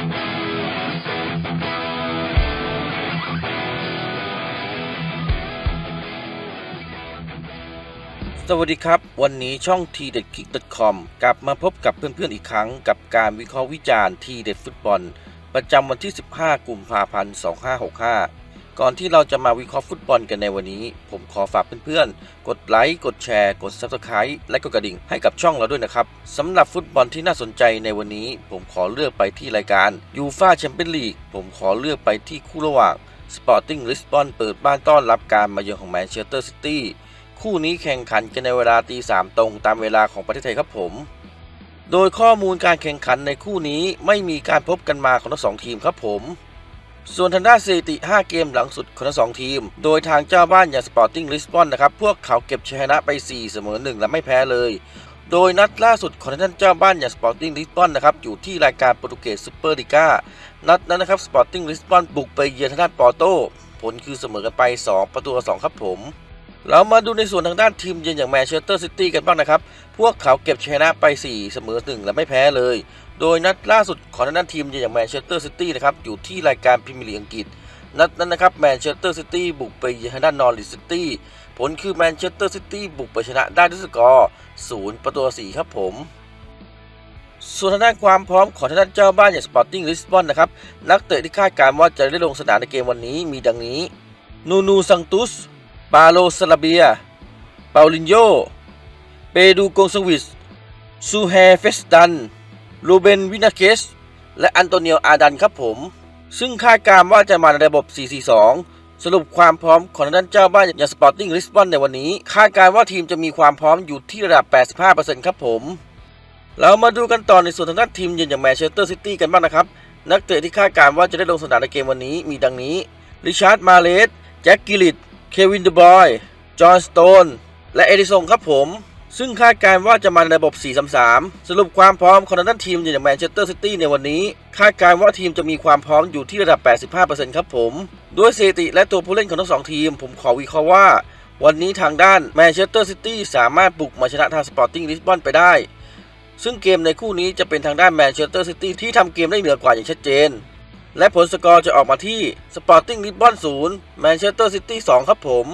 สวัสดีครับ วันนี้ช่อง t d e t k i c k c o m กลับมาพบกับเพื่อนๆอีกครั้ง กับการวิเคราะห์วิจารณ์ทีเด็ดฟุตบอล ประจำวันที่ 15 กุมภาพันธ์ 2565 ก่อนที่เราจะมาวิเคราะห์ฟุตบอลกันในวันนี้ ผมขอฝากเพื่อนๆ กดไลค์ กดแชร์ กด Subscribe และกดกระดิ่งให้กับช่องเราด้วยนะครับสำหรับฟุตบอลที่น่าสนใจในวันนี้ ผมขอเลือกไปที่รายการยูฟาแชมเปี้ยนลีกผมขอเลือกไปที่คู่ระหว่าง Sporting Lisbon เปิดบ้านต้อนรับการมาเยือนของแมนเชสเตอร์ซิตี้คู่นี้แข่งขันกันในเวลาตีสามตรงตามเวลาของประเทศไทยครับผม โดยข้อมูลการแข่งขันในคู่นี้ไม่มีการพบกันมาของทั้งสองทีมครับผม ส่วนทางด้านสถิติ 5 เกมหลังสุดของทั้งสองทีม โดยทางเจ้าบ้านอย่างสปอร์ติ้งลิสบอนนะครับพวกเขาเก็บชนะไป 4 เสมอ 1 และไม่แพ้เลย โดยนัดล่าสุดของท่านเจ้าบ้านอย่างสปอร์ติ้งลิสบอนนะครับอยู่ที่รายการโปรตุเกสซูเปอร์ลิก้านัดนั้นนะครับสปอร์ติ้งลิสบอนบุกไปเยือนทางด้านปอร์โตผลคือเสมอกันไป 2 ประตูต่อ2ครับผม เรามาดูในส่วนทางด้านทีมเยือนอย่างแมนเชสเตอร์ซิตี้กันบ้างนะครับ พวกเขาเก็บชนะไป 4 เสมอ1และไม่แพ้เลย โดยนัดล่าสุดของทางด้านทีมเยือนอย่างแมนเชสเตอร์ซิตี้นะครับอยู่ที่รายการพรีเมียร์ลีกอังกฤษ นัดนั้นนะครับแมนเชสเตอร์ซิตี้บุกไปเยือนทางด้านนอริทซิตี้ ผลคือแมนเชสเตอร์ซิตี้บุกไปชนะได้ด้วยสกอร์ 0 ประตูต่อ4ครับผมส่วนทางด้านความพร้อมของทางด้านเจ้าบ้านอย่างสปอร์ติ้งลิสบอนนะครับ นักเตะที่คาดการณ์ว่าจะได้ลงสนามในเกมวันนี้มีดังนี้ นูนูซังตุส ปาโลซาลาเบีย เปาลินโย เปดูโกงสวิส ซูแฮเฟสตันรูเบนวินาเคส และอันโตเนียอาดันครับผม ซึ่งคาดการณ์ว่าจะมาในระบบ 4-4-2 สรุปความพร้อมของด้านเจ้าบ้านอย่างสปอร์ติ้งลิสบอนในวันนี้ คาดการณ์ว่าทีมจะมีความพร้อมอยู่ที่ระดับ 85%ครับผม เรามาดูกันต่อในส่วนทางด้านทีมเยือนอย่างแมนเชสเตอร์ซิตี้กันบ้างนะครับ นักเตะที่คาดการณ์ว่าจะได้ลงสนามในเกมวันนี้มีดังนี้ ริชาร์ด มาเลส แจ็คกิลิต เควินเดบอยจอห์นสโตน และเอดิสงครับผม ซึ่งคาดการณ์ว่าจะมาในระบบ 4-3-3 สรุปความพร้อมของทางด้นทีมอนอย่างแมนเชสเตอร์ซิตี้ในวันนี้ คาดการณ์ว่าทีมจะมีความพร้อมอยู่ที่ระดับ 85%ครับผม ด้วยสถิติและตัวผู้เล่นของทั้งสองทีม ผมขอวิเคราะห์ว่า วันนี้ทางด้านแมนเชสเตอร์ซิตี้สามารถบุกมาชนะทางสปอร์ติ้งลิสบอนไปได้ ซึ่งเกมในคู่นี้จะเป็นทางด้านแมนเชสเตอร์ซิตี้ที่ทำเกมได้เหนือกว่าอย่างชัดเจน และผลสกอร์จะออกมาที่สปอร์ติ้งลิสบอน0แมนเชสเตอร์ซิตี้2ครับผม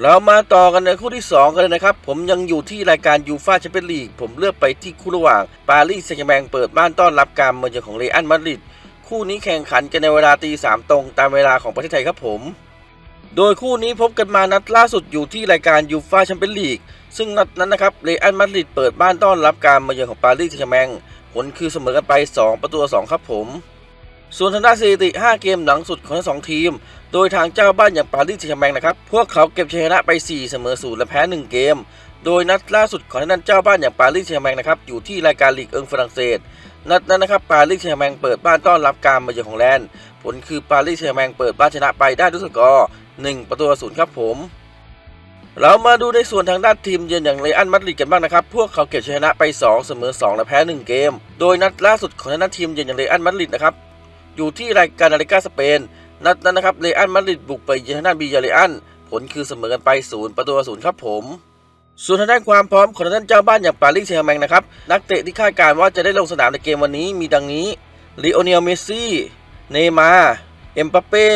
เรามาต่อกันในคู่ที่ 2 กันเลยนะครับ ผมยังอยู่ที่รายการยูฟาแชมเปี้ยนลีกผมเลือกไปที่คู่ระหว่าง ปารีสแซงต์แชร์แมงเปิดบ้านต้อนรับการมาเยือนของเรอัลมาดริดคู่นี้แข่งขันกันในเวลาตีสามตรงตามเวลาของประเทศไทยครับผมโดยคู่นี้พบกันมานัดล่าสุดอยู่ที่รายการยูฟาแชมเปี้ยนลีกซึ่งนัดนั้นนะครับเรอัลมาดริดเปิดบ้านต้อนรับการมาเยือนของปารีสแซงต์แชร์แมง ผลคือเสมอกันไป 2 ประตูต่อ2ครับผม ส่วนทางด้านสถิติ 5 เกมหลังสุดของทั้งสองทีม โดยทางเจ้าบ้านอย่างปารีสแซงต์แชร์แมงนะครับ พวกเขาเก็บชนะไป 4 เสมอ0และแพ้ 1 เกม โดยนัดล่าสุดของทางด้านเจ้าบ้านอย่างปารีสแซงต์แชร์แมงนะครับอยู่ที่รายการลีกเอิงฝรั่งเศส นัดนั้นนะครับปารีสแซงต์แชร์แมงเปิดบ้านต้อนรับการมาเยือนของแลนด์ ผลคือปารีสแซงต์แชร์แมงเปิดบ้านชนะไปได้ด้วยสกอร์1ประตูศูนย์ครับผม เรามาดูในส่วนทางด้านทีมเยือนอย่างเรอัลมาดริดกันบ้างนะครับ พวกเขาเก็บชนะไป 2 เสมอ 2 และแพ้ 1 เกม โดยนัดล่าสุดของทางด้านทีมเยือนอย่างเรอัลมาดริดนะครับ อยู่ที่รายการนาฬิกาสเปน นัดนั้นนะครับเรอัลมาดริดบุกไปเยือนทางด้านบียาเรอัลผลคือเสมอกันไป 0 ประตูต่อศูนย์ครับผม ส่วนทางด้านความพร้อมของทางด้านเจ้าบ้านอย่างปารีสแซงแมงนะครับ นักเตะที่คาดการณ์ว่าจะได้ลงสนามในเกมวันนี้มีดังนี้ลีโอเนลเมสซี่ เนย์มาร์เอ็มบัปเป้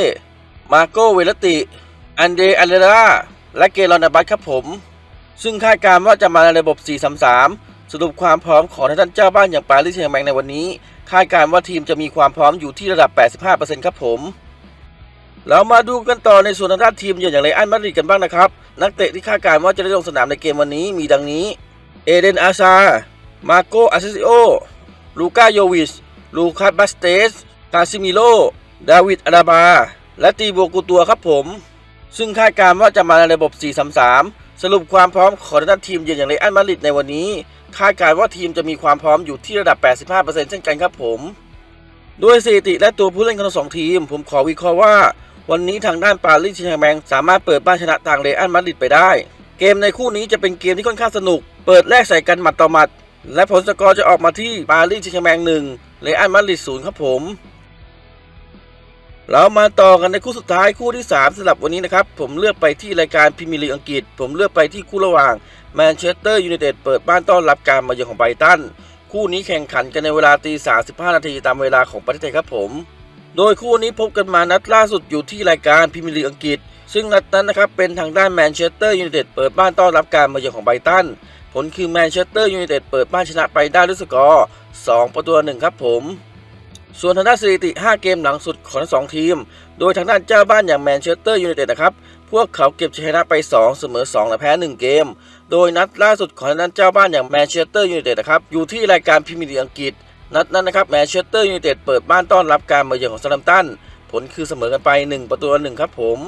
มาโกเวลติ อันเดรอันเดรา และเกลอนาบัตครับผม ซึ่งคาดการณ์ว่าจะมาในระบบ 4-3-3 สรุปความพร้อมของทางด้านเจ้าบ้านอย่างปารีสแซงต์แมงในวันนี้ คาดการณ์ว่าทีมจะมีความพร้อมอยู่ที่ระดับ 85%ครับผมเรามาดูกันต่อในส่วนทางด้านทีมเยือนอย่างไรอันมาดริดกันบ้างนะครับ นักเตะที่คาดการณ์ว่าจะได้ลงสนามในเกมวันนี้มีดังนี้ เอเดนอาซา มาโกอาเซซิโอ ลูกาโยวิช ลูคัสบัสเตสคาซิมิโล ดาวิดอาราบา และตีโบกูตัวครับผม ซึ่งคาดการณ์ว่าจะมาในระบบ 4-3-3 สรุปความพร้อมของทางด้านทีมเยือนอย่างไรอันมาดริดในวันนี้ คาดการณ์ว่าทีมจะมีความพร้อมอยู่ที่ระดับ 85%เช่นกันครับผม ด้วยสถิติและตัวผู้เล่นของทั้งสองทีม ผมขอวิเคราะห์ว่า วันนี้ทางด้านปารีสแซงต์แชร์แมงสามารถเปิดบ้านชนะทางเรอัลมาดริดไปได้ เกมในคู่นี้จะเป็นเกมที่ค่อนข้างสนุก เปิดแลกใส่กันหมัดต่อหมัด และผลสกอร์จะออกมาที่ปารีสแซงต์แชร์แมงหนึ่งเรอัลมาดริดศูนย์ครับผม เรามาต่อกันในคู่สุดท้ายคู่ที่ 3สำหรับวันนี้นะครับ ผมเลือกไปที่รายการพรีเมียร์ลีกอังกฤษ ผมเลือกไปที่คู่ระหว่างแมนเชสเตอร์ยูไนเต็ดเปิดบ้านต้อนรับการมาเยือนของไบรตัน คู่นี้แข่งขันกันในเวลาตี35นาทีตามเวลาของประเทศไทยครับผม โดยคู่นี้พบกันมานัดล่าสุดอยู่ที่รายการพรีเมียร์ลีกอังกฤษ ซึ่งนัดนั้นนะครับเป็นทางด้านแมนเชสเตอร์ยูไนเต็ดเปิดบ้านต้อนรับการมาเยือนของไบรตัน ผลคือแมนเชสเตอร์ยูไนเต็ดเปิดบ้านชนะไปได้ด้วยสกอร์2ประตูต่อหนึ่งครับผม ส่วนทางด้านสถิติ 5 เกมหลังสุดของทั้งสองทีม โดยทางด้านเจ้าบ้านอย่างแมนเชสเตอร์ยูไนเต็ดนะครับ พวกเขาเก็บชัยชนะไป 2 เสมอ 2 และแพ้ 1 เกม โดยนัดล่าสุดของทางด้านเจ้าบ้านอย่างแมนเชสเตอร์ยูไนเต็ดนะครับ อยู่ที่รายการพรีเมียร์ลีกอังกฤษ นัดนั้นนะครับแมนเชสเตอร์ยูไนเต็ดเปิดบ้านต้อนรับการมาเยือนของซาลัมตัน ผลคือเสมอกันไป 1 ประตูต่อหนึ่งครับผม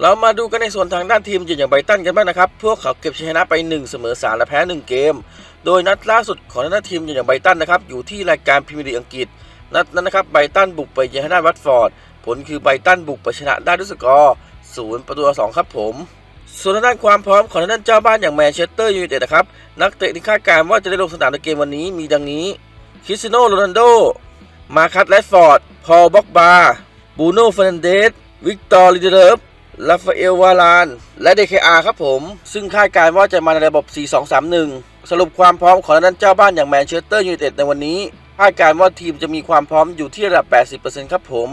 เรามาดูกันในส่วนทางด้านทีมเยือนอย่างไบรตันกันบ้างนะครับ พวกเขาเก็บชัยชนะไป 1 เสมอ 3 และแพ้ 1 เกม โดยนัดล่าสุดของทางด้านทีมเยือนอย่างไบตันนะครับ อยู่ที่รายการพรีเมียร์ลีกอังกฤษ นัดนั้นนะครับไบตันบุกไปเยือนทางด้าวัตฟอร์ด ผลคือไบตันบุกไปชนะได้ด้วยสกอร์0ประตูต่อ2ครับผม ส่วนด้านความพร้อมของทางด้านเจ้าบ้านอย่างแมนเชสเตอร์ยูไนเต็ดนะครับ นักเตะที่คาดการณ์ว่าจะได้ลงสนามในเกมวันนี้มีดังนี้คริสเตียโนโรนัลโด มาคัตแรดฟอร์ด พอลบ็อกบาบูโน่เฟรนเดส วิกตอร์ลิเดเลฟลาฟาเอลวาลาน และเดคอาครับผม ซึ่งคาดการณ์ว่าจะมาในระบบ 4-2-3-1 สรุปความพร้อมของทางด้านเจ้าบ้านอย่างแมนเชสเตอร์ยูไนเต็ดในวันนี้ คาดการณ์ว่าทีมจะมีความพร้อมอยู่ที่ระดับ 80%ครับผม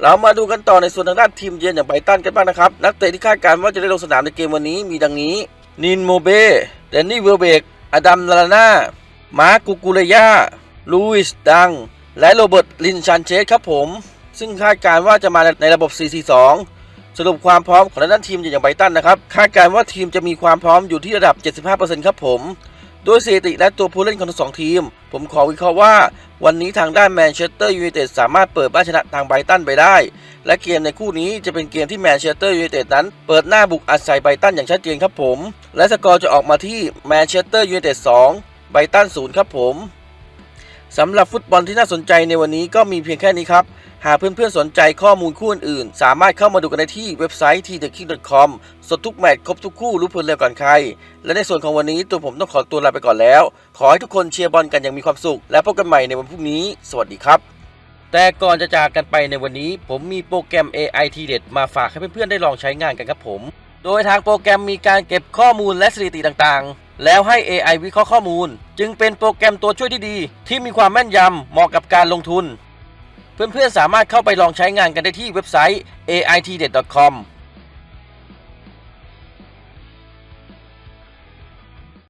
เรามาดูกันต่อในส่วนทางด้านทีมเยือนอย่างไบตันกันบ้างนะครับ นักเตะที่คาดการณ์ว่าจะได้ลงสนามในเกมวันนี้มีดังนี้ นินโมเบเดนนี่เวลเบก อดัมลาลาน่า มาร์กูกูเลยาลูอิสดัง และโรเบิร์ตลินชันเชสครับผม ซึ่งคาดการณ์ว่าจะมาในระบบ 4-4-2สรุปความพร้อมของทางด้านทีมอย่างไบตันนะครับ คาดการณ์ว่าทีมจะมีความพร้อมอยู่ที่ระดับ 75%ครับผม โดยสถิติและตัวผู้เล่นของทั้งสองทีม ผมขอวิเคราะห์ว่า วันนี้ทางด้านแมนเชสเตอร์ยูไนเต็ดสามารถเปิดบ้านชนะทางไบตันไปได้ และเกมในคู่นี้จะเป็นเกมที่แมนเชสเตอร์ยูไนเต็ดนั้น เปิดหน้าบุกอัดใส่ไบตันอย่างชัดเจนครับผม และสกอร์จะออกมาที่แมนเชสเตอร์ยูไนเต็ด2ไบตัน0ครับผม สำหรับฟุตบอลที่น่าสนใจในวันนี้ก็มีเพียงแค่นี้ครับ หากเพื่อนๆสนใจข้อมูลคู่อื่นๆสามารถเข้ามาดูกันได้ที่เว็บไซต์ t t h e k i n g c o m สดทุกแมตช์ครบทุกคู่รู้ผลเร็วก่อนใคร และในส่วนของวันนี้ตัวผมต้องขอตัวลาไปก่อนแล้ว ขอให้ทุกคนเชียร์บอลกันอย่างมีความสุข และพบกันใหม่ในวันพรุ่งนี้ สวัสดีครับ แต่ก่อนจะจากกันไปในวันนี้ ผมมีโปรแกรม AI ทีเด็ดมาฝากให้เพื่อนๆได้ลองใช้งานกันครับผม โดยทางโปรแกรมมีการเก็บข้อมูลและสถิติต่างๆ แล้วให้ AI วิเคราะห์ข้อมูล จึงเป็นโปรแกรมตัวช่วยที่ดี ที่มีความแม่นยำเหมาะกับการลงทุน เพื่อนๆสามารถเข้าไปลองใช้งานกันได้ที่เว็บไซต์ aitdet.com